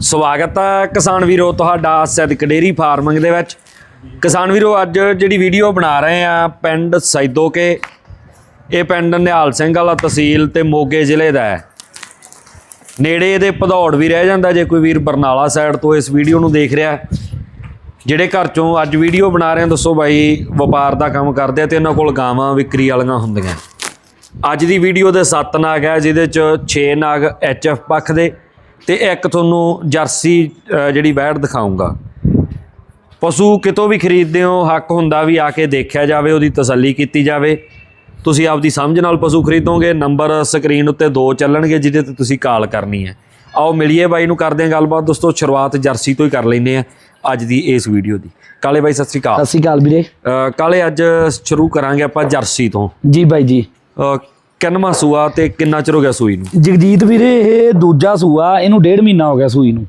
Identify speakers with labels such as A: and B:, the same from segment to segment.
A: ਸਵਾਗਤ ਹੈ ਕਿਸਾਨ ਵੀਰੋ, ਤੁਹਾਡਾ ਸੈਦਕ ਡੇਰੀ ਫਾਰਮਿੰਗ ਦੇ ਵਿੱਚ। ਕਿਸਾਨ ਵੀਰੋ, ਅੱਜ ਜਿਹੜੀ ਵੀਡੀਓ ਬਣਾ ਰਹੇ ਆ ਪਿੰਡ ਸੈਦੋਕੇ ਇਹ ਪਿੰਡ ਨਿਹਾਲ ਸਿੰਘ ਵਾਲਾ ਤਹਿਸੀਲ ਤੇ ਮੋਗੇ ਜ਼ਿਲ੍ਹੇ ਦਾ ਹੈ। ਨੇੜੇ ਇਹਦੇ ਭਦੌੜ ਵੀ ਰਹਿ ਜਾਂਦਾ, ਜੇ ਕੋਈ ਵੀਰ ਬਰਨਾਲਾ ਸਾਈਡ ਤੋਂ ਇਸ ਵੀਡੀਓ ਨੂੰ ਦੇਖ ਰਿਹਾ ਜਿਹੜੇ ਘਰ ਚੋਂ ਅੱਜ ਵੀਡੀਓ ਬਣਾ ਰਹੇ ਆ, ਦੱਸੋ ਬਾਈ, ਵਪਾਰ ਦਾ ਕੰਮ ਕਰਦੇ ਆ ਤੇ ਇਹਨਾਂ ਕੋਲ ਗਾਵਾਂ ਵਿਕਰੀ ਵਾਲੀਆਂ ਹੁੰਦੀਆਂ। ਅੱਜ ਦੀ ਵੀਡੀਓ ਦੇ 7 ਨਾਗ ਹੈ, ਜਿਹਦੇ ਚ 6 ਨਾਗ ਐਚਐਫ ਪੱਖ ਦੇ ਤੇ ਇੱਕ ਤੁਹਾਨੂੰ ਜਰਸੀ ਜਿਹੜੀ ਵੈੜ ਦਿਖਾਉਂਗਾ ਪਸ਼ੂ ਕਿਤੋਂ ਵੀ ਖਰੀਦਦੇ ਹੋ ਹੱਕ ਹੁੰਦਾ ਵੀ ਆ ਕੇ ਦੇਖਿਆ ਜਾਵੇ ਉਹਦੀ ਤਸੱਲੀ ਕੀਤੀ ਜਾਵੇ। ਤੁਸੀਂ ਆਪਦੀ ਸਮਝ ਨਾਲ ਪਸ਼ੂ ਖਰੀਦੋਗੇ ਨੰਬਰ ਸਕਰੀਨ ਉੱਤੇ ਦੋ ਚੱਲਣਗੇ ਜਿਹਦੇ ਤੇ ਤੁਸੀਂ ਕਾਲ ਕਰਨੀ ਹੈ। ਆਓ ਮਿਲੀਏ ਬਾਈ ਨੂੰ ਕਰਦੇ ਹਾਂ ਗੱਲਬਾਤ। ਦੋਸਤੋ ਸ਼ੁਰੂਆਤ ਜਰਸੀ ਤੋਂ ਹੀ ਕਰ ਲੈਂਦੇ ਆ ਅੱਜ ਦੀ ਇਸ ਵੀਡੀਓ ਦੀ। ਕਾਲੇ ਬਾਈ ਸਤਿ ਸ੍ਰੀ ਅਕਾਲ।
B: ਸਤਿ ਸ਼੍ਰੀ ਅਕਾਲ ਵੀਰੇ।
A: ਕਾਲੇ ਅੱਜ ਸ਼ੁਰੂ ਕਰਾਂਗੇ ਆਪਾਂ ਜਰਸੀ ਤੋਂ।
B: ਜੀ ਬਾਈ ਜੀ।
A: ਕਿੰਨਵਾਂ ਸੂਆ ਤੇ ਕਿੰਨਾ ਚਿਰ ਹੋ ਗਿਆ ਸੂਈ ਨੂੰ?
B: ਜਗਜੀਤ ਵੀਰੇ ਇਹ ਦੂਜਾ ਸੂਆ ਇਹਨੂੰ ਡੇਢ ਮਹੀਨਾ ਹੋ ਗਿਆ ਸੂਈ ਨੂੰ।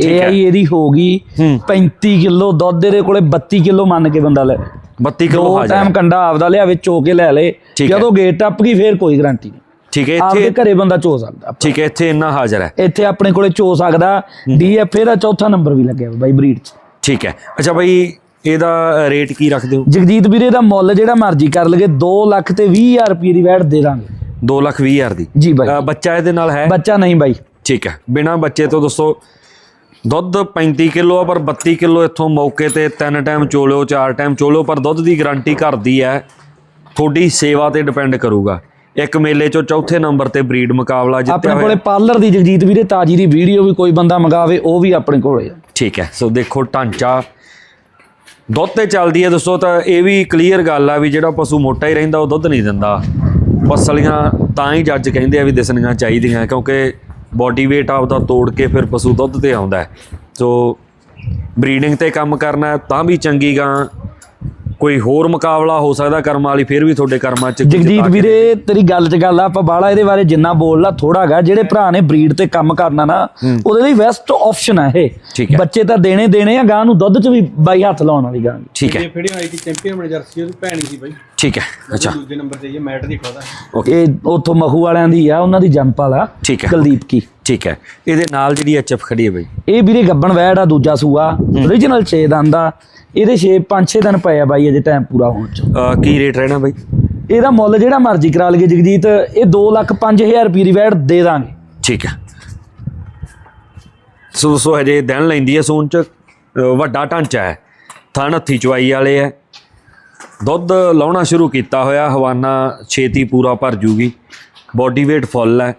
B: ਇਹ। ਆਈ ਇਹਦੀ ਹੋ ਗਈ
A: ਹੂੰ।
B: 35 ਕਿਲੋ ਦੁੱਧ ਇਹਦੇ ਕੋਲੇ 32 ਕਿਲੋ ਮੰਨ ਕੇ ਬੰਦਾ ਲੈ।
A: 32 ਕਿਲੋ
B: ਦੋ
A: ਹਾਜ਼ਰ
B: ਟਾਈਮ। ਕੰਡਾ ਆਪਦਾ ਲਿਆਵੇ ਚੋ ਕੇ ਲੈ ਲੇ। ਜਦੋਂ ਗੇਟ ਟੱਪ ਗਈ ਫੇਰ ਕੋਈ ਗਾਰੰਟੀ ਨਹੀਂ।
A: ਠੀਕ ਹੈ
B: ਆਪਦੇ
A: ਇੱਥੇ
B: ਘਰੇ ਬੰਦਾ ਚੋ ਸਕਦਾ
A: ਠੀਕ ਹੈ ਇੱਥੇ ਇੰਨਾ ਹਾਜ਼ਰ ਹੈ।
B: ਇੱਥੇ ਆਪਣੇ ਕੋਲੇ ਚੋ ਸਕਦਾ। ਡੀਐਫ ਇਹਦਾ ਚੌਥਾ ਨੰਬਰ ਵੀ ਲੱਗਿਆ ਬਾਈ ਬਰੀਡ 'ਚ।
A: ਠੀਕ ਹੈ। ਅੱਛਾ ਬਾਈ ਇਹਦਾ ਰੇਟ ਕੀ ਰੱਖਦੇ ਹੋ?
B: ਜਗਜੀਤ ਵੀਰੇ ਦਾ ਮੁੱਲ ਜਿਹੜਾ ਮਰਜ਼ੀ ਕਰ ਲਗੇ 2 ਲੱਖ ਤੇ 20000 ਰੁਪਏ ਦੀ ਵੈਟ ਦੇ ਦਾਂਗੇ।
A: 2 ਲੱਖ 20 ਹਜ਼ਾਰ ਦੀ?
B: ਜੀ ਬਾਈ।
A: ਬੱਚਾ ਇਹਦੇ ਨਾਲ ਹੈ?
B: ਬੱਚਾ ਨਹੀਂ ਬਾਈ।
A: ਠੀਕ ਹੈ। ਬਿਨਾ ਬੱਚੇ ਤੋਂ ਦੋਸਤੋ ਦੁੱਧ 35 ਕਿਲੋ ਆ ਪਰ 32 ਕਿਲੋ ਇੱਥੋਂ ਮੌਕੇ ਤੇ ਤਿੰਨ ਟਾਈਮ ਚੋਲਿਓ ਚਾਰ ਟਾਈਮ ਚੋਲਿਓ ਪਰ ਦੁੱਧ ਦੀ ਗਾਰੰਟੀ ਘਰ ਦੀ ਹੈ। ਤੁਹਾਡੀ ਸੇਵਾ ਤੇ ਡਿਪੈਂਡ ਕਰੂਗਾ। ਇੱਕ ਮੇਲੇ ਚੋਂ ਚੌਥੇ ਨੰਬਰ ਤੇ ਬਰੀਡ ਮੁਕਾਬਲਾ ਜਿੱਤਿਆ
B: ਆਪਣੇ ਕੋਲੇ
A: ਹੋਇਆ।
B: ਪਾਰਲਰ ਦੀ ਜਗਜੀਤ ਵੀਰੇ ਤਾਜੀ ਦੀ ਵੀਡੀਓ ਵੀ ਕੋਈ ਬੰਦਾ ਮੰਗਾਵੇ ਉਹ ਵੀ ਆਪਣੇ ਕੋਲੇ
A: ਠੀਕ ਹੈ। ਸੋ ਦੇਖੋ ਢਾਂਚਾ ਦੁੱਧ ਤੇ ਚੱਲਦੀ ਹੈ ਦੋਸਤੋ ਤਾਂ ਇਹ ਵੀ ਕਲੀਅਰ ਗੱਲ ਆ ਵੀ ਜਿਹੜਾ ਪਸ਼ੂ ਮੋਟਾ ਹੀ ਰਹਿੰਦਾ, ਉਹ ਦੁੱਧ ਨਹੀਂ ਦਿੰਦਾ। ਪਸਲੀਆਂ ਤਾਂ ਹੀ ਜੱਜ ਕਹਿੰਦੇ ਆ ਵੀ ਦਿਸਣੀਆਂ ਚਾਹੀਦੀਆਂ, ਕਿਉਂਕਿ ਬਾਡੀ weight ਆਪਦਾ ਤੋੜ ਕੇ ਫਿਰ ਪਸ਼ੂ ਦੁੱਧ ਤੇ ਆਉਂਦਾ ਸੋ ਬਰੀਡਿੰਗ ਤੇ ਕੰਮ ਕਰਨਾ ਤਾਂ ਵੀ ਚੰਗੀ ਗਾਂ ਕੋਈ ਹੋਰ ਮੁਕਾਬਲਾ ਹੋ ਸਕਦਾ ਕਰਮਾਂ ਵਾਲੀ ਫਿਰ ਵੀ ਤੁਹਾਡੇ ਕਰਮਾਂ 'ਚ
B: ਜਗਜੀਤ ਵੀਰੇ ਤੇਰੀ ਗੱਲ 'ਚ ਗੱਲ ਆ ਆਪਾਂ ਬਾਹਲਾ ਇਹਦੇ ਬਾਰੇ ਜਿੰਨਾ ਬੋਲਣਾ ਥੋੜਾ ਗਾ ਜਿਹੜੇ ਭਰਾ ਨੇ ਬਰੀਡ ਤੇ ਕੰਮ ਕਰਨਾ ਨਾ ਉਹਦੇ ਲਈ ਬੈਸਟ ਆਪਸ਼ਨ ਆ ਇਹ। ਬੱਚੇ ਤਾਂ ਦੇਣੇ ਦੇਣੇ ਆ ਗਾਂ ਨੂੰ ਦੁੱਧ 'ਚ ਵੀ ਬਾਈ ਹੱਥ ਲਾਉਣ ਵਾਲੀ ਗਾਂ
A: ਠੀਕ ਹੈ।
C: ਇਹ ਫੜੀ ਆਈ ਕਿ ਚੈਂਪੀਅਨ ਬਣ ਜਰਸੀ ਉਹਦੀ ਭੈਣ ਹੀ ਸੀ ਬਾਈ।
A: ਠੀਕ ਹੈ ਅੱਛਾ।
C: ਦੂਜੇ ਨੰਬਰ ਤੇ ਇਹ ਮੈਟ ਦੀ ਖੋਦਾ
A: ਓਕੇ
B: ਇਹ ਉਥੋਂ ਮਖੂ ਵਾਲਿਆਂ ਦੀ ਆ ਉਹਨਾਂ ਦੀ ਜੰਪ ਵਾਲਾ
A: ਠੀਕ ਹੈ।
B: ਕੁਲਦੀਪ ਕੀ।
A: ਠੀਕ ਹੈ। ਇਹਦੇ ਨਾਲ ਜਿਹੜੀ ਐਚਐਫ ਖੜੀ ਹੈ ਬਈ।
B: ਇਹ ਵੀਰੇ ਗੱਬਣ ਵੈੜ ਆ ਦੂਜਾ ਸੂਆ। origignal 6 ਦੰਦ ਆ। ਇਹਦੇ 6 5-6 ਦਿਨ ਪਏ ਆ ਬਾਈ ਅਜੇ ਟਾਈਮ ਪੂਰਾ ਹੋਣ 'ਚ।
A: ਕੀ ਰੇਟ ਰਹਿਣਾ ਬਈ?
B: ਇਹਦਾ ਮੁੱਲ ਜਿਹੜਾ ਮਰਜ਼ੀ ਕਰਾ ਲਈਏ ਜਗਜੀਤ ਇਹ 2 ਲੱਖ 5000 ਰੁਪਏ ਦੀ ਵੈੜ ਦੇ ਦਾਂਗੇ।
A: ਠੀਕ ਹੈ। ਸੋ ਸੋ ਹਜੇ ਦਿਨ ਲੈਂਦੀ ਹੈ ਸੂਨ ਚ। ਵੱਡਾ ਢਾਂਚਾ ਹੈ। ਥਣ ਹੱਥੀ ਚਵਾਈ ਵਾਲੇ ਹੈ। ਦੁੱਧ ਲਾਉਣਾ ਸ਼ੁਰੂ ਕੀਤਾ ਹੋਇਆ ਹਵਾਨਾ ਛੇਤੀ ਪੂਰਾ ਭਰ ਜੂਗੀ। ਬਾਡੀ weight ਫੁੱਲ ਹੈ।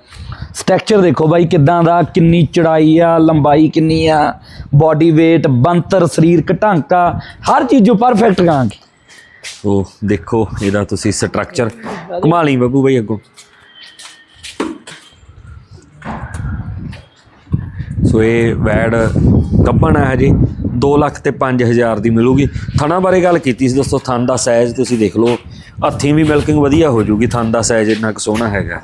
B: ਸਟਰਕਚਰ ਦੇਖੋ ਬਾਈ, ਕਿੱਦਾਂ ਦਾ, ਕਿੰਨੀ ਚੜਾਈ ਆ, ਲੰਬਾਈ ਕਿੰਨੀ ਆ ਬਾਡੀ weight ਬੰਤਰ ਸਰੀਰਕ ਢਾਂਕਾ ਹਰ ਚੀਜ਼ੋਂ ਪਰਫੈਕਟ ਗਾਂਗੇ
A: ਸੋ ਦੇਖੋ, ਇਹਦਾ ਤੁਸੀਂ ਸਟਰਕਚਰ ਘੁਮਾ ਲਈ ਬੱਬੂ ਬਾਈ ਅੱਗੋਂ। ਸੋ ਇਹ ਵੈੜ ਕੱਪਣ ਹੈ ਹਜੇ 2 ਲੱਖ ਤੇ 5000 ਦੀ ਮਿਲੂਗੀ। ਥਣਾ ਬਾਰੇ ਗੱਲ ਕੀਤੀ ਸੀ ਦੋਸਤੋ, ਥਣ ਦਾ ਸਾਈਜ਼ ਤੁਸੀਂ ਦੇਖ ਲਓ। ਹੱਥੀਂ ਵੀ ਮਿਲਕਿੰਗ ਵਧੀਆ ਹੋ ਜੂਗੀ ਥਣ ਦਾ ਸਾਈਜ਼ ਇੰਨਾ ਕੁ ਸੋਹਣਾ ਹੈਗਾ।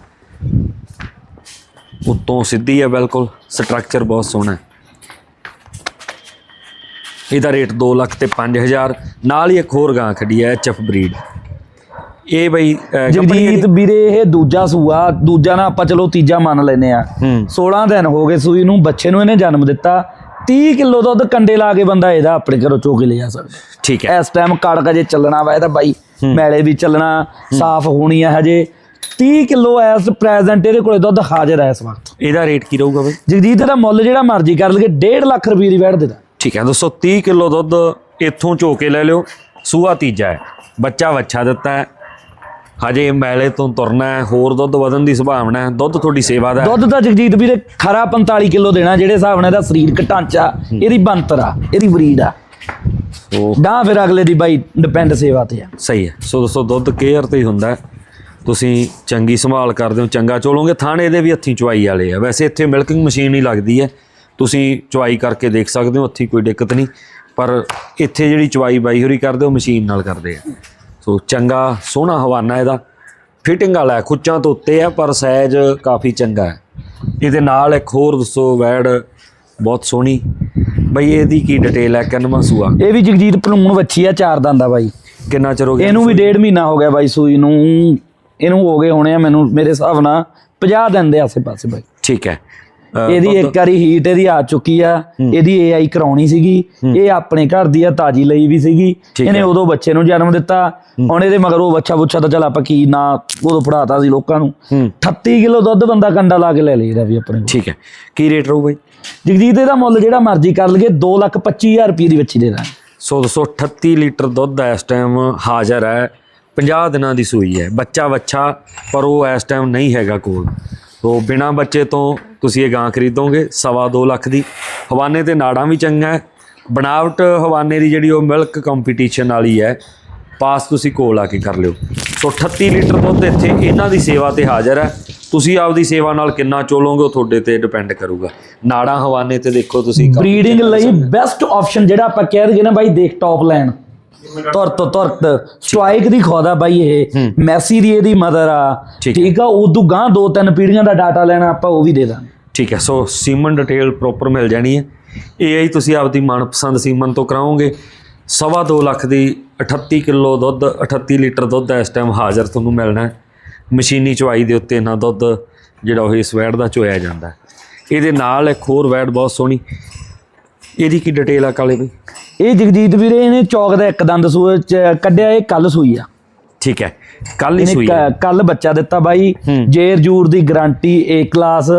A: ਉੱਤੋਂ ਸਿੱਧੀ ਹੈ ਬਿਲਕੁਲ ਸਟਰਕਚਰ ਬਹੁਤ ਸੋਹਣਾ ਹੈ। ਇਹਦਾ ਰੇਟ 2 ਲੱਖ ਤੇ 5000 ਨਾਲ ਹੀ ਇੱਕ ਹੋਰ ਗਾਂ ਖੜੀ ਹੈ ਐਚਐਫ ਬਰੀਡ ਇਹ ਬਈ
B: ਜਗਜੀਤ ਵੀਰੇ ਇਹ ਦੂਜਾ ਸੂਆ ਦੂਜਾ ਨਾ ਆਪਾਂ ਚਲੋ ਤੀਜਾ ਮੰਨ ਲੈਨੇ ਆ
A: ਹੂੰ।
B: 16 ਦਿਨ ਹੋ ਗਏ ਸੂਈ ਨੂੰ ਬੱਚੇ ਨੂੰ ਇਹਨੇ ਜਨਮ ਦਿੱਤਾ। 30 ਕਿਲੋ ਦੁੱਧ ਕੰਡੇ ਲਾ ਕੇ ਬੰਦਾ ਇਹਦਾ ਆਪਣੇ ਘਰੋਂ ਚੋ ਕੇ ਲੈ ਜਾ ਸਕਦਾ।
A: ਠੀਕ ਹੈ।
B: ਇਸ ਟਾਈਮ ਕੜਕ ਜੇ ਚੱਲਣਾ ਵਾ ਇਹਦਾ ਬਾਈ ਮੈਲੇ ਵੀ ਚੱਲਣਾ ਸਾਫ਼ ਹੋਣੀ ਆ ਹਜੇ। 30 ਕਿਲੋ ਐਸ ਪ੍ਰੈਜ਼ੈਂਟ ਇਹਦੇ ਕੋਲੇ ਦੁੱਧ ਹਾਜ਼ਰ ਹੈ ਇਸ ਵਕਤ।
A: ਇਹਦਾ ਰੇਟ ਕੀ ਰਹੂਗਾ ਬਈ?
B: ਜਗਜੀਤ ਦਾ ਮੁੱਲ ਜਿਹੜਾ ਮਰਜ਼ੀ ਕਰ ਲਈਏ 1.5 ਲੱਖ ਰੁਪਏ ਦੀ ਵੈੜ ਦੇ ਦਾਂ।
A: ਠੀਕ ਹੈ ਦੋਸਤੋ 30 ਕਿਲੋ ਦੁੱਧ ਇੱਥੋਂ ਝੋ ਕੇ ਲੈ ਲਿਓ। ਸੂਆ ਤੀਜਾ ਹੈ ਬੱਚਾ ਵੱਛਾ ਦਿੱਤਾ ਹੈ। ਹਜੇ ਮੈਲੇ ਤੋਂ ਤੁਰਨਾ ਹੈ ਹੋਰ ਦੁੱਧ ਵਧਣ ਦੀ ਸੰਭਾਵਨਾ ਹੈ। ਦੁੱਧ ਤੁਹਾਡੀ ਸੇਵਾ ਦਾ ਹੈ।
B: ਦੁੱਧ ਤਾਂ ਜਗਜੀਤ ਵੀਰੇ ਖਰਾ 45 ਕਿਲੋ ਦੇਣਾ ਜਿਹੜੇ ਹਿਸਾਬ ਨਾਲ ਇਹਦਾ ਸਰੀਰਕ ਢਾਂਚਾ ਇਹਦੀ ਬੰਤਰ ਆ ਇਹਦੀ ਬਰੀਡ ਆ।
A: ਸੋ
B: ਗਾਂ ਫਿਰ ਅਗਲੇ ਦੀ ਬਾਈ ਡਿਪੈਂਡ ਸੇਵਾ ਤੇ ਆ।
A: ਸਹੀ ਹੈ। ਸੋ ਦੋਸਤੋ ਦੁੱਧ ਕੇਅਰ ਤੇ ਹੀ ਹੁੰਦਾ ਹੈ। ਤੁਸੀਂ ਚੰਗੀ ਸੰਭਾਲ ਕਰਦੇ ਹੋ ਚੰਗਾ ਚੋਲੋਗੇ ਥਾਣੇ ਇਹਦੇ ਵੀ ਹੱਥੀਂ ਚਵਾਈ ਵਾਲੇ ਆ। ਵੈਸੇ ਇੱਥੇ ਮਿਲਕਿੰਗ ਮਸ਼ੀਨ ਹੀ ਲੱਗਦੀ ਹੈ। ਤੁਸੀਂ ਚਵਾਈ ਕਰਕੇ ਦੇਖ ਸਕਦੇ ਹੋ ਹੱਥੀਂ ਕੋਈ ਦਿੱਕਤ ਨਹੀਂ। ਪਰ ਇੱਥੇ ਜਿਹੜੀ ਚਵਾਈ ਬਾਈ ਹੋਰੀ ਕਰਦੇ ਉਹ ਮਸ਼ੀਨ ਨਾਲ ਕਰਦੇ ਆ। ਸੋ ਚੰਗਾ ਸੋਹਣਾ ਹਵਾਨਾ ਇਹਦਾ। ਫਿਟਿੰਗ ਵਾਲਾ ਹੈ ਖੁੱਚਾਂ ਤੋਂ ਉੱਤੇ ਹੈ ਪਰ ਸਾਈਜ਼ ਕਾਫੀ ਚੰਗਾ ਹੈ। ਇਹਦੇ ਨਾਲ ਇੱਕ ਹੋਰ ਦੱਸੋ ਵੈੜ ਬਹੁਤ ਸੋਹਣੀ। ਬਈ ਇਹਦੀ ਕੀ ਡਿਟੇਲ ਹੈ ਕਿੰਨਵਾਂ ਸੂਆ
B: ਇਹ ਵੀ ਜਗਜੀਤ ਪਲੂਣ ਵੱਛੀ ਆ ਚਾਰ ਦੰਦ ਦਾ ਬਾਈ।
A: ਕਿੰਨਾ ਚਿਰ ਹੋ ਗਿਆ
B: ਇਹਨੂੰ ਵੀ ਡੇਢ ਮਹੀਨਾ ਹੋ ਗਿਆ ਬਾਈ ਸੂਈ ਨੂੰ। ਇਹਨੂੰ ਹੋ ਗਏ ਹੋਣੇ ਆ ਮੈਨੂੰ ਮੇਰੇ ਹਿਸਾਬ ਨਾਲ 50 ਦਿਨ ਦੇ ਆਸੇ ਪਾਸੇ ਬਾਈ।
A: ਠੀਕ ਹੈ।
B: ਇਹਦੀ ਇੱਕ ਵਾਰੀ ਹੀਟ ਇਹਦੀ ਆ ਚੁੱਕੀ ਆ ਇਹਦੀ ਏਆਈ ਕਰਾਉਣੀ ਸੀਗੀ ਇਹ ਆਪਣੇ ਘਰ ਦੀ ਆ ਤਾਜੀ ਲਈ ਵੀ ਸੀਗੀ ਇਹਨੇ। ਉਦੋਂ ਬੱਚੇ ਨੂੰ ਜਨਮ ਦਿੱਤਾ। ਹੁਣ ਇਹਦੇ ਮਗਰ ਉਹ ਬੱਚਾ ਬੁੱਚਾ ਤਾਂ ਚੱਲ ਆਪਾਂ ਕੀ ਨਾ ਉਦੋਂ ਪੜਾਤਾ ਸੀ ਲੋਕਾਂ ਨੂੰ।
A: ਹੂੰ।
B: 38 ਕਿਲੋ ਦੁੱਧ ਬੰਦਾ ਕੰਡਾ ਲਾ ਕੇ ਲੈ ਲਈਦਾ ਵੀ ਆਪਣੇ
A: ਠੀਕ ਹੈ। ਕੀ ਰੇਟ ਰਹੂ ਬਾਈ?
B: ਜਗਜੀਤ ਇਹਦਾ ਮੁੱਲ ਜਿਹੜਾ ਮਰਜ਼ੀ ਕਰ ਲਈਏ 225000 ਰੁਪਏ ਦੀ ਬੱਚੀ ਦੇ ਦਾਂਗੇ।
A: ਸੋ 238 ਲੀਟਰ ਦੁੱਧ ਇਸ ਟਾਈਮ ਹਾਜ਼ਰ ਹੈ 50 ਦਿਨਾਂ ਦੀ ਸੂਈ ਹੈ। ਬੱਚਾ ਵੱਛਾ ਪਰ ਉਹ ਇਸ ਟਾਈਮ ਨਹੀਂ ਹੈਗਾ ਕੋਲ। ਸੋ ਬਿਨਾ ਬੱਚੇ ਤੋਂ ਤੁਸੀਂ ਇਹ ਗਾਂ ਖਰੀਦੋਗੇ ਸਵਾ ਦੋ ਲੱਖ ਦੀ। ਹਵਾਨੇ ਤੇ ਨਾੜਾਂ ਵੀ ਚੰਗਾ ਹੈ। ਬਣਾਵਟ ਹਵਾਨੇ ਦੀ ਜਿਹੜੀ ਉਹ ਮਿਲਕ ਕੰਪੀਟੀਸ਼ਨ ਵਾਲੀ ਹੈ ਪਾਸ ਤੁਸੀਂ ਕੋਲ ਆ ਕੇ ਕਰ ਲਿਓ। ਸੋ 38 ਲੀਟਰ ਦੁੱਧ ਇੱਥੇ ਇਹਨਾਂ ਦੀ ਸੇਵਾ ਤੇ ਹਾਜ਼ਰ ਹੈ। ਤੁਸੀਂ ਆਪਦੀ ਸੇਵਾ ਨਾਲ ਕਿੰਨਾ ਚੋਲੋਗੇ ਉਹ ਤੁਹਾਡੇ ਤੇ ਡਿਪੈਂਡ ਕਰੂਗਾ। ਨਾੜਾਂ ਹਵਾਨੇ ਤੇ ਦੇਖੋ ਤੁਸੀਂ
B: ਬਰੀਡਿੰਗ ਲਈ ਬੈਸਟ ਆਪਸ਼ਨ ਜਿਹੜਾ ਆਪਾਂ ਕਹਿ ਦਈਏ ਨਾ ਬਾਈ ਦੇਖ ਟੌਪ ਲਾਈਨ ਤੁਰਤ ਤੁਰਤ। ਸਟ੍ਰਾਈਕ ਦੀ ਖੋਦਾ ਬਾਈ ਇਹ। ਮੈਸੀ ਦੀ ਇਹਦੀ ਮਦਰ ਆ।
A: ਠੀਕ
B: ਆ ਉਦੋਂ ਗਾਂ ਦੋ ਤਿੰਨ ਪੀੜ੍ਹੀਆਂ ਦਾ ਡਾਟਾ ਲੈਣਾ ਆਪਾਂ ਉਹ ਵੀ ਦੇ ਦਾਂਗੇ।
A: ਠੀਕ ਹੈ ਸੋ ਸੀਮਨ ਡਿਟੇਲ ਪ੍ਰੋਪਰ ਮਿਲ ਜਾਣੀ ਹੈ। ਇਹ ਆਈ ਤੁਸੀਂ ਆਪਦੀ ਮਨਪਸੰਦ ਸੀਮਨ ਤੋਂ ਕਰਾਓਗੇ। ਸਵਾ ਦੋ ਲੱਖ ਦੀ 38 ਕਿਲੋ ਦੁੱਧ 38 ਲੀਟਰ ਦੁੱਧ ਇਸ ਟਾਈਮ ਹਾਜ਼ਰ ਤੁਹਾਨੂੰ ਮਿਲਣਾ ਹੈ। ਮਸ਼ੀਨੀ ਚਵਾਈ ਦੇ ਉੱਤੇ ਨਾ ਦੁੱਧ ਜਿਹੜਾ ਉਹ ਇਸ ਵੈੜ ਦਾ ਚੋਇਆ ਜਾਂਦਾ। ਇਹਦੇ ਨਾਲ ਇੱਕ ਹੋਰ ਵੈੜ ਬਹੁਤ ਸੋਹਣੀ। ਇਹਦੀ ਕੀ ਡਿਟੇਲ ਆ ਕਾਲੇ ਬਈ?
B: ਇਹ ਜਗਜੀਤ ਵੀਰੇ ਇਹਨੇ ਚੌਕ ਦਾ ਇੱਕ ਦੰਦ ਸੂਏ ਕੱਢਿਆ ਇਹ ਕੱਲ ਸੂਈ ਆ।
A: ਠੀਕ ਹੈ। ਕੱਲ ਹੀ ਸੂਈ
B: ਕੱਲ ਬੱਚਾ ਦਿੱਤਾ ਬਾਈ। ਜੇਰ ਜੂਰ ਦੀ ਗਾਰੰਟੀ ਏ ਕਲਾਸ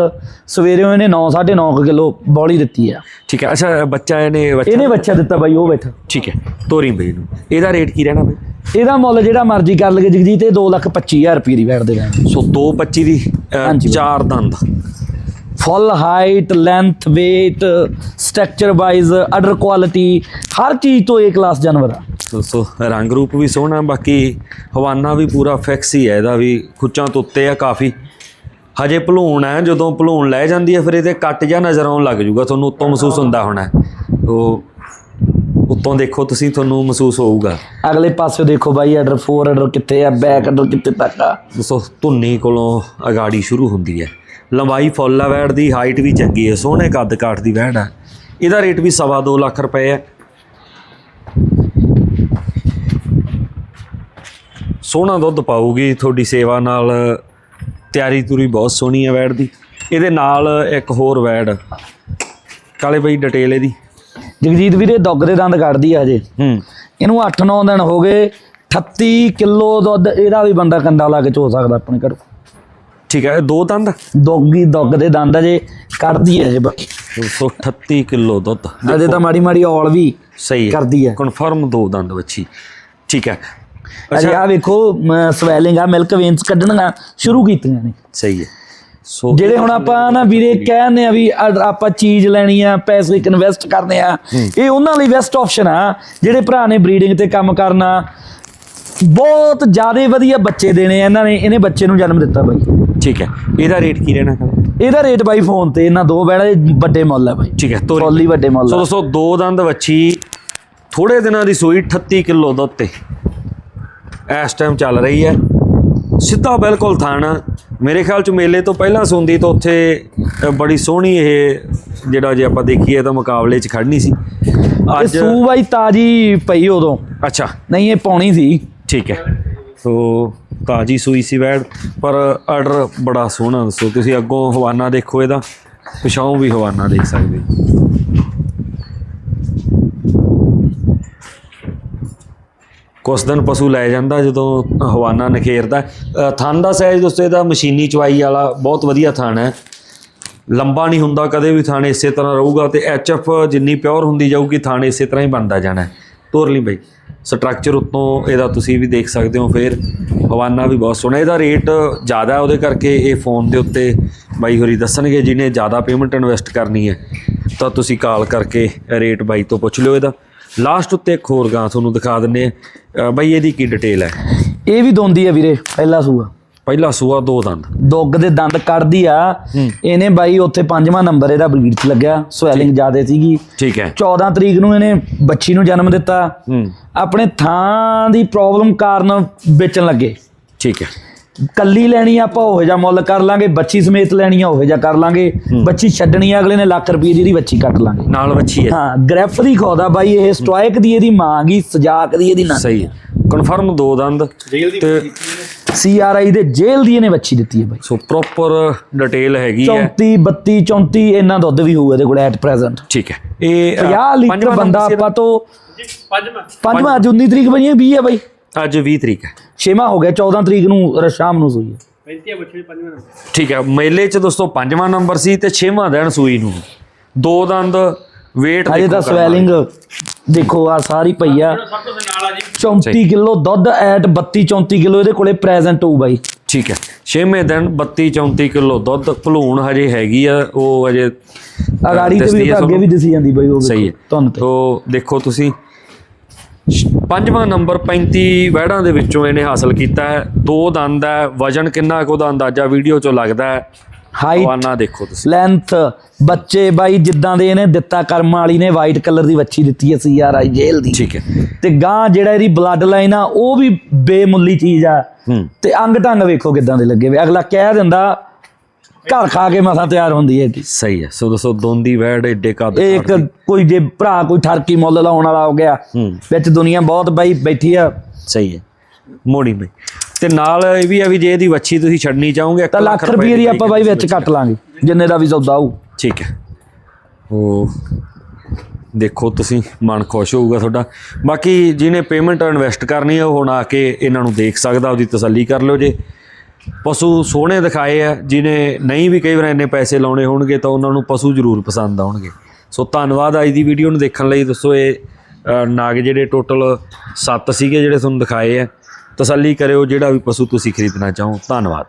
B: ਸਵੇਰੇ ਇਹਨੇ 9 9.5 ਕਿਲੋ ਬੋਲੀ ਦਿੱਤੀ ਆ।
A: ਠੀਕ ਹੈ। ਅੱਛਾ ਬੱਚਾ ਇਹਨੇ ਬੱਚਾ
B: ਇਹਨੇ ਬੱਚਾ ਦਿੱਤਾ ਬਾਈ ਉਹ ਬੈਠਾ।
A: ਠੀਕ ਹੈ। ਤੋਰੀ ਬਈ ਨੂੰ। ਇਹਦਾ ਰੇਟ ਕੀ ਰਹਿਣਾ ਬਈ?
B: ਇਹਦਾ ਮੁੱਲ ਜਿਹੜਾ ਮਰਜ਼ੀ ਕਰ ਲਗੇ ਜਗਜੀਤ ਇਹ 225000 ਰੁਪਏ ਦੀ ਬੈਠ ਦੇ ਦਾਂਗੇ
A: ਸੋ 225 ਦੀ। ਚਾਰ ਦੰਦ।
B: Full height length weight structure wise ਅਡਰ quality ਹਰ ਚੀਜ਼ ਤੋਂ ਏ ਕਲਾਸ ਜਾਨਵਰ ਆ।
A: ਦੋਸਤੋ ਰੰਗ ਰੂਪ ਵੀ ਸੋਹਣਾ ਬਾਕੀ ਹਵਾਨਾ ਵੀ ਪੂਰਾ ਫਿਕਸ ਹੀ ਹੈ ਇਹਦਾ ਵੀ ਖੁੱਚਾਂ ਤੋਂ ਉੱਤੇ ਆ ਕਾਫੀ। ਹਜੇ ਭਲੂਣ ਹੈ ਜਦੋਂ ਭਲੂਣ ਲੈ ਜਾਂਦੀ ਹੈ ਫਿਰ ਇਹਦੇ ਕੱਟ ਜਾਂ ਨਜ਼ਰ ਆਉਣ ਲੱਗ ਜੂਗਾ ਤੁਹਾਨੂੰ ਉੱਤੋਂ ਮਹਿਸੂਸ ਹੁੰਦਾ ਹੋਣਾ। ਉਹ ਉੱਤੋਂ ਦੇਖੋ ਤੁਸੀਂ ਤੁਹਾਨੂੰ ਮਹਿਸੂਸ ਹੋਊਗਾ।
B: ਅਗਲੇ ਪਾਸੇ ਦੇਖੋ ਬਾਈ ਅਡਰ 4 ਅਡਰ ਕਿੱਥੇ ਆ ਬੈਕ ਅਡਰ ਕਿੱਥੇ ਤੱਕ ਆ।
A: ਦੋਸਤੋ ਧੁੰਨੀ ਕੋਲੋਂ ਅਗਾੜੀ ਸ਼ੁਰੂ ਹੁੰਦੀ ਹੈ। ਲੰਬਾਈ ਫੁੱਲ ਆ ਵੈੜ ਦੀ ਹਾਈਟ ਵੀ ਚੰਗੀ ਹੈ ਸੋਹਣੇ ਕੱਦ ਕਾਠ ਦੀ ਵੈੜ ਹੈ ਇਹਦਾ ਰੇਟ ਵੀ ਸਵਾ ਦੋ ਲੱਖ ਰੁਪਏ ਹੈ ਸੋਹਣਾ ਦੁੱਧ ਪਾਊਗੀ ਤੁਹਾਡੀ ਸੇਵਾ ਨਾਲ ਤਿਆਰੀ ਤੁਰੀ ਬਹੁਤ ਸੋਹਣੀ ਹੈ ਵੈੜ ਦੀ। ਇਹਦੇ ਨਾਲ ਇੱਕ ਹੋਰ ਵੈੜ ਕਾਲੇ ਬਈ ਡਿਟੇਲ ਇਹਦੀ।
B: ਜਗਜੀਤ ਵੀਰੇ ਦੁੱਗ ਦੇ ਦੰਦ ਕੱਢਦੀ ਆ ਹਜੇ।
A: ਹੂੰ।
B: ਇਹਨੂੰ 8-9 ਦਿਨ ਹੋ ਗਏ 38 ਕਿਲੋ ਦੁੱਧ ਇਹਦਾ ਵੀ ਬੰਦਾ ਕੰਡਾ ਲਾ ਕੇ ਚੋ ਸਕਦਾ ਆਪਣੇ ਘਰ।
A: ਠੀਕ ਹੈ ਇਹ ਦੋ ਦੰਦ?
B: ਦੁੱਗੀ ਦੁੱਗ ਦੇ ਦੰਦ ਅਜੇ ਕੱਢਦੀ ਹੈ ਜੇ ਬਾਕੀ।
A: 238 ਕਿਲੋ ਦੁੱਧ।
B: ਅਜੇ ਤਾਂ ਮਾੜੀ ਮਾੜੀ ਔਲ ਵੀ
A: ਸਹੀ ਹੈ।
B: ਕਰਦੀ ਹੈ।
A: ਕਨਫਰਮ ਦੋ ਦੰਦ ਵੱਛੀ ਠੀਕ ਹੈ।
B: ਅਜੇ ਆ ਵੇਖੋ ਸਵੈਲਿੰਗ ਆ ਮਿਲਕ ਵੇਨਸ ਕੱਢਣੀਆਂ ਸ਼ੁਰੂ ਕੀਤੀਆਂ ਨੇ।
A: ਸਹੀ ਹੈ। ਸੋ
B: ਜਿਹੜੇ ਹੁਣ ਆਪਾਂ ਨਾ ਵੀਰੇ ਕਹਿੰਦੇ ਆ ਵੀ ਆਪਾਂ ਚੀਜ਼ ਲੈਣੀ ਆ ਪੈਸੇ ਇਨਵੈਸਟ ਕਰਨੇ ਆ ਇਹ ਉਹਨਾਂ ਲਈ ਬੈਸਟ ਆਪਸ਼ਨ ਆ ਜਿਹੜੇ ਭਰਾ ਨੇ ਬਰੀਡਿੰਗ ਤੇ ਕੰਮ ਕਰਨਾ। ਬਹੁਤ ਜ਼ਿਆਦਾ ਵਧੀਆ ਬੱਚੇ ਦੇਣੇ ਆ ਇਹਨਾਂ ਨੇ ਇਹਨੇ ਬੱਚੇ ਨੂੰ ਜਨਮ ਦਿੱਤਾ ਬਾਈ।
A: ਠੀਕ ਹੈ। ਇਹਦਾ ਰੇਟ ਕੀ ਰਹਿਣਾ ਕਾਲੇ
B: ਇਹਦਾ ਰੇਟ ਬਾਈ ਫੋਨ ਤੇ ਇਹਨਾਂ ਦੋ ਬੈੜਾ ਵੱਡੇ ਮੁੱਲ ਆ ਬਾਈ।
A: ਠੀਕ ਹੈ ਤੋਰੀ
B: ਫੁੱਲ ਹੀ ਵੱਡੇ ਮੁੱਲ
A: ਸੋ ਦੋਸਤੋ ਦੋ ਦੰਦ ਵੱਛੀ ਥੋੜੇ ਦਿਨਾਂ ਦੀ ਸੂਈ 38 ਕਿਲੋ ਦੁੱਧ ਤੇ। ਇਸ ਟਾਈਮ ਚੱਲ ਰਹੀ ਹੈ। ਸਿੱਧਾ ਬਿਲਕੁਲ ਥਾਣਾ। ਮੇਰੇ ਖਿਆਲ ਚ ਮੇਲੇ ਤੋਂ ਪਹਿਲਾਂ ਸੁੰਦੀ ਤਾਂ ਉੱਥੇ ਬੜੀ ਸੋਹਣੀ ਇਹ ਜਿਹੜਾ ਜੇ ਆਪਾਂ ਦੇਖੀਏ ਤਾਂ ਮੁਕਾਬਲੇ 'ਚ ਖੜਨੀ ਸੀ। ਅੱਜ
B: ਸੂ ਬਾਈ ਤਾਜੀ ਪਈ ਉਦੋਂ।
A: ਅੱਛਾ।
B: ਨਹੀਂ ਇਹ ਪਾਉਣੀ ਸੀ।
A: ਠੀਕ ਹੈ। ਸੋ ਤਾਜੀ ਸੂਈ ਸੀ ਵੈੜ ਪਰ ਆਰਡਰ ਬੜਾ ਸੋਹਣਾ ਦੱਸੋ। ਤੁਸੀਂ ਅੱਗੋਂ ਹਵਾਨਾ ਦੇਖੋ ਇਹਦਾ ਪਿਛਾਉਂ ਵੀ ਹਵਾਨਾ ਦੇਖ ਸਕਦੇ ਹੋ। ਕੁਛ ਦਿਨ ਪਸ਼ੂ ਲੈ ਜਾਂਦਾ ਜਦੋਂ ਹਵਾਨਾ ਨਖੇਰਦਾ। ਅ, ਥਣ ਦਾ ਸਾਈਜ਼ ਦੋਸਤੋ ਇਹਦਾ ਮਸ਼ੀਨੀ ਚਵਾਈ ਵਾਲਾ ਬਹੁਤ ਵਧੀਆ ਥਣ ਹੈ। ਲੰਬਾ ਨਹੀਂ ਹੁੰਦਾ ਕਦੇ ਵੀ ਥਾਣੇ ਇਸੇ ਤਰ੍ਹਾਂ ਰਹੂਗਾ ਤੇ ਐਚਐਫ ਜਿੰਨੀ ਪਿਓਰ ਹੁੰਦੀ ਜਾਊਗੀ ਥਾਣੇ ਇਸੇ ਤਰ੍ਹਾਂ ਹੀ ਬਣਦਾ ਜਾਣਾ ਹੈ। ਤੋਰ ਲਈ ਬਈ। ਸਟਰਕਚਰ ਉੱਤੋਂ ਇਹਦਾ ਤੁਸੀਂ ਵੀ ਦੇਖ ਸਕਦੇ ਹੋ ਫਿਰ। ਹਵਾਨਾ ਵੀ ਬਹੁਤ ਸੋਹਣਾ ਇਹਦਾ ਰੇਟ ਜ਼ਿਆਦਾ ਉਹਦੇ ਕਰਕੇ ਇਹ ਫੋਨ ਦੇ ਉੱਤੇ ਬਾਈ ਹੋਰੀ ਦੱਸਣਗੇ ਜਿਹਨੇ ਜ਼ਿਆਦਾ ਪੇਮੈਂਟ ਇਨਵੈਸਟ ਕਰਨੀ ਹੈ, ਤਾਂ ਤੁਸੀਂ ਕਾਲ ਕਰਕੇ ਰੇਟ ਬਾਈ ਤੋਂ ਪੁੱਛ ਲਿਓ ਇਹਦਾ। ਲਾਸਟ ਉੱਤੇ ਇੱਕ ਹੋਰ ਗਾਂ ਤੁਹਾਨੂੰ ਦਿਖਾ ਦਿੰਨੇ ਆ ਬਾਈ, ਇਹਦੀ ਕੀ ਡਿਟੇਲ ਹੈ?
B: ਇਹ ਵੀ ਦੋਂਦੀ ਹੈ ਵੀਰੇ, ਪਹਿਲਾ ਸੂਆ।
A: ਪਹਿਲਾ ਸੂਆ ਦੋ ਦੰਦ।
B: ਦੁੱਗ ਦੇ ਦੰਦ ਕੱਢਦੀ ਆ। ਇਹਨੇ ਬਾਈ ਉੱਥੇ ਪੰਜਵਾਂ ਨੰਬਰ ਇਹਦਾ ਬਰੀਡ 'ਚ ਲੱਗਿਆ ਸਵੈਲਿੰਗ ਜ਼ਿਆਦੇ ਸੀਗੀ।
A: ਠੀਕ ਹੈ।
B: 14 ਤਰੀਕ ਨੂੰ ਇਹਨੇ ਬੱਚੀ ਨੂੰ ਜਨਮ ਦਿੱਤਾ। ਆਪਣੇ ਥਾਂ ਦੀ ਪ੍ਰੋਬਲਮ ਕਾਰਨ ਵੇਚਣ ਲੱਗੇ।
A: ਠੀਕ ਹੈ।
B: ਕੱਲੀ ਲੈਣੀ ਆਪਾਂ ਉਹੋ ਜਿਹਾ ਮੁੱਲ ਕਰ ਲਾਂਗੇ। ਬੱਚੀ ਸਮੇਤ ਲੈਣੀ ਆ ਉਹੋ ਜਿਹਾ ਕਰ ਲਾਂਗੇ। ਬੱਚੀ ਛੱਡਣੀ ਆ ਅਗਲੇ ਨੇ ਲੱਖ ਰੁਪਏ ਦੀ ਇਹਦੀ ਬੱਚੀ ਕੱਟ ਲਾਂਗੇ।
A: ਨਾਲ ਵੱਛੀ ਹੈ।
B: ਹਾਂ ਗ੍ਰੈਫ ਦੀ ਖੋਦਾ ਬਾਈ ਇਹ ਸਟ੍ਰਾਈਕ ਦੀ ਇਹਦੀ ਮਾਂ ਗੀ ਸਜਾਕ ਦੀ ਇਹਦੀ ਨਾ
A: ਸਹੀ ਹੈ। ਕਨਫਰਮ ਦੋ ਦੰਦ ਤੇ
B: ਸੀਆਰਆਈ ਦੇ ਜੇਲ੍ਹ ਦੀ ਇਹਨੇ ਬੱਚੀ ਦਿੱਤੀ ਹੈ ਬਾਈ।
A: ਸੋ ਪ੍ਰੋਪਰ ਡਿਟੇਲ ਹੈਗੀ ਹੈ।
B: 34 32 34 ਇੰਨਾ ਦੁੱਧ ਵੀ ਹੋਊ ਇਹਦੇ ਕੋਲ ਐਟ ਪ੍ਰੈਜ਼ੈਂਟ
A: ਠੀਕ ਹੈ। ਇਹ ਅ,
B: 50 ਲੀਟਰ ਬੰਦਾ ਆਪਾਂ ਤੋਂ
C: ਜੀ ਪੰਜਵਾਂ।
B: ਪੰਜਵਾਂ ਅੱਜ 19 ਤਰੀਕ ਬਣੀ ਹੈ 20 ਹੈ ਬਾਈ?
A: ਅੱਜ 20 ਤਰੀਕ ਹੈ।
B: ਛੇਵਾਂ ਹੋ ਗਿਆ 14 ਤਰੀਕ ਨੂੰ ਸ਼ਾਮ ਨੂੰ ਸੂਈ ਹੈ।
C: 35 ਬੱਚੇ ਪੰਜਵਾਂ ਨੰਬਰ।
A: ਠੀਕ ਹੈ ਮੇਲੇ 'ਚ ਦੋਸਤੋ ਪੰਜਵਾਂ ਨੰਬਰ ਸੀ ਤੇ ਛੇਵਾਂ ਦਿਨ ਸੂਈ ਨੂੰ। ਦੋ ਦੰਦ
B: ਹਜੇ
A: ਦੇਖੋ
B: ਤਾਂ
A: ਕਰਨਾ।
B: ਸਵੈਲਿੰਗ ਦੇਖੋ ਆ ਸਾਰੀ ਪਈ ਆ।
C: ਸਭ ਤੋਂ ਨਾਲ ਆ ਜੀ।
B: 34 ਕਿਲੋ ਦੁੱਧ ਐਟ 32 34 ਕਿਲੋ ਇਹਦੇ ਕੋਲੇ ਪ੍ਰੈਜ਼ੈਂਟ ਹੋਊ ਬਾਈ।
A: ਠੀਕ ਹੈ। ਛੇਵੇਂ ਦਿਨ 32 34 ਕਿਲੋ ਦੁੱਧ ਭਲੂਣ ਹਜੇ ਹੈਗੀ ਆ ਉਹ ਹਜੇ
B: ਅਗਾੜੀ ਤੇ ਵੀ ਅੱਗੇ ਵੀ ਦਿਸੀ ਜਾਂਦੀ ਬਾਈ ਉਹ
A: ਸਹੀ ਹੈ।
B: ਤੁਹਾਨੂੰ ਤੇ।
A: ਤੋ ਦੇਖੋ ਤੁਸੀਂ ਪੰਜਵਾਂ ਨੰਬਰ 35 ਵਹਿੜਾਂ ਦੇ ਵਿੱਚੋਂ ਇਹਨੇ ਹਾਸਲ ਕੀਤਾ ਹੈ। ਦੋ ਦੰਦ ਹੈ ਵਜਨ ਕਿੰਨਾ ਕੁ ਉਹਦਾ ਅੰਦਾਜ਼ਾ ਵੀਡੀਓ 'ਚੋਂ ਲੱਗਦਾ ਹੈ।
B: ਹਾਈਟ
A: ਹਵਾਨਾ ਦੇਖੋ ਤੁਸੀਂ।
B: ਲੈਂਥ ਬੱਚੇ ਬਾਈ ਜਿੱਦਾਂ ਦੇ ਇਹਨੇ ਦਿੱਤਾ ਕਰਮ ਵਾਲੀ ਨੇ ਵਾਈਟ ਕਲਰ ਦੀ ਵੱਛੀ ਦਿੱਤੀ ਹੈ ਸੀਆਰਆਈ ਜੇਲ੍ਹ ਦੀ।
A: ਠੀਕ ਹੈ।
B: ਤੇ ਗਾਂ ਜਿਹੜਾ ਇਹਦੀ ਬਲੱਡ ਲਾਈਨ ਆ ਉਹ ਵੀ ਬੇਮੁੱਲੀ ਚੀਜ਼ ਆ। ਤੇ ਅੰਗ ਢੰਗ ਵੇਖੋ ਕਿਦਾਂ ਦੇ ਲੱਗੇ ਵੇ। ਅਗਲਾ ਕਹਿ ਦਿੰਦਾ ਘਰ ਖਾ ਕੇ ਮਸਾਂ ਤਿਆਰ ਹੁੰਦੀ ਹੈ
A: ਸਹੀ ਹੈ। ਸੋ ਦੋਸਤੋ ਦੋਂਦੀ ਵਹਿੜ ਏਡੇ ਕੱਦ
B: ਇਹ ਇੱਕ ਕੋਈ ਜੇ ਭਰਾ ਕੋਈ ਠਰਕੀ ਮੁੱਲ ਲਾਉਣ ਵਾਲਾ ਹੋ ਗਿਆ ਵਿੱਚ ਦੁਨੀਆ ਬਹੁਤ ਬਾਈ ਬੈਠੀ ਆ।
A: ਸਹੀ ਹੈ। ਮੋੜੀ ਬਈ। ਤੇ ਨਾਲ ਇਹ ਵੀ ਆ ਵੀ ਜੇ ਇਹਦੀ ਵੱਛੀ ਤੁਸੀਂ ਛੱਡਣੀ ਚਾਹੋਗੇ
B: ਤਾਂ ਲੱਖ ਰੁਪਏ ਦੀ ਆਪਾਂ ਬਾਈ ਵਿੱਚ ਕੱਟ ਲਾਂਗੇ ਜਿੰਨੇ ਦਾ ਵੀ ਸੌਦਾ ਹੋਊ।
A: ਠੀਕ ਹੈ। ਉਹ ਦੇਖੋ ਤੁਸੀਂ ਮਨ ਖੁਸ਼ ਹੋਊਗਾ ਤੁਹਾਡਾ। ਬਾਕੀ ਜਿਹਨੇ ਪੇਮੈਂਟ ਇਨਵੈਸਟ ਕਰਨੀ ਹੈ ਉਹ ਹੁਣ ਆ ਕੇ ਇਹਨਾਂ ਨੂੰ ਦੇਖ ਸਕਦਾ ਉਹਦੀ ਤਸੱਲੀ ਕਰ ਲਿਓ ਜੇ। ਪਸ਼ੂ ਸੋਹਣੇ ਦਿਖਾਏ ਆ ਜਿਹਨੇ ਨਹੀਂ ਵੀ ਕਈ ਵਾਰ ਇੰਨੇ ਪੈਸੇ ਲਾਉਣੇ ਹੋਣਗੇ ਤਾਂ ਉਹਨਾਂ ਨੂੰ ਪਸ਼ੂ ਜ਼ਰੂਰ ਪਸੰਦ ਆਉਣਗੇ। ਸੋ ਧੰਨਵਾਦ ਅੱਜ ਦੀ ਵੀਡੀਓ ਨੂੰ ਦੇਖਣ ਲਈ। ਦੱਸੋ ਇਹ ਨਾਗ ਜਿਹੜੇ ਟੋਟਲ 7 ਸੀਗੇ ਜਿਹੜੇ ਤੁਹਾਨੂੰ ਦਿਖਾਏ ਆ। ਤਸੱਲੀ ਕਰਿਓ ਜਿਹੜਾ ਵੀ ਪਸ਼ੂ ਤੁਸੀਂ ਖਰੀਦਣਾ ਚਾਹੋ। ਧੰਨਵਾਦ।